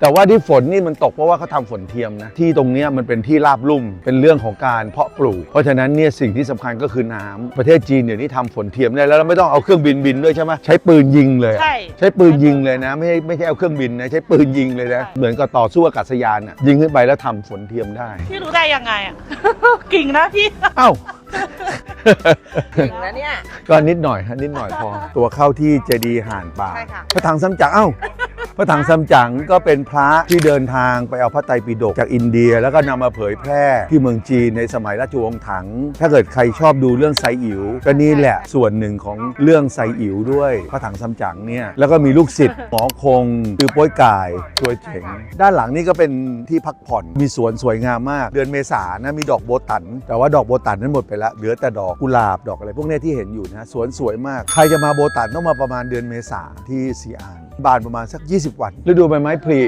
แต่ว่าที่ฝนนี่มันตกเพราะว่าเขาทำฝนเทียมนะที่ตรงเนี้ยมันเป็นที่ราบลุ่มเป็นเรื่องของการเพาะปลูก เพราะฉะนั้นเนี่ยสิ่งที่สำคัญก็คือน้ำประเทศจีนเดี๋ยวนี้ทำฝนเทียมได้แล้วแล้วไม่ต้องเอาเครื่องบินบินด้วยใช่ไหมใช้ปืนยิงเลยอะใช่ ใช้ปืนยิงเลยนะไม่ใช่ไม่ใช่เอาเครื่องบินนะใช้ปืนยิงเลยนะเหมือนกับต่อสู้อากาศยานอะยิงขึ้นไปแล้วทำฝนเทียมได้ พี่รู้ได้ยังไงอะ กิ่งนะพี่ เอ้า ถึงแล้วเนี่ย ก็นิดหน่อยฮะนิดหน่อยพอ ตัวเข้าที่เจดีย์ห่านป่าใช่ค่ะ พระถังซัมจั๋งเอ้า พระถังซัมจั๋งก็เป็นพระที่เดินทางไปเอาพระไตรปิฎกจากอินเดีย แล้วก็นำมาเผยแพร่ที่เมืองจีนในสมัยราชวงศ์ถัง ถ้าเกิดใครชอบดูเรื่องไซอิ๋วก็นี่แหละส่วนหนึ่งของเรื่องไซอิ๋วด้วยพระถังซัมจั๋งเนี่ยแล้วก็มีลูกศิษย์หมอคงคือป้ยกายตัวยเจ๋งด้านหลังนี่ก็เป็นที่พักผ่อนมีสวนสวยงามมาก เดือนเมษานะมีดอกโบตัน แต่ว่าดอกโบตันนั้นหมดไปแล้วเหลือแต่ดอกกุหลาบดอกอะไรพวกนี้ที่เห็นอยู่นะสวนสวยมาก ใครจะมาโบตันต้องมาประมาณเดือนเมษาที่ซีอาน บานประมาณสัก 20 วันฤดูใบไม้ผลิ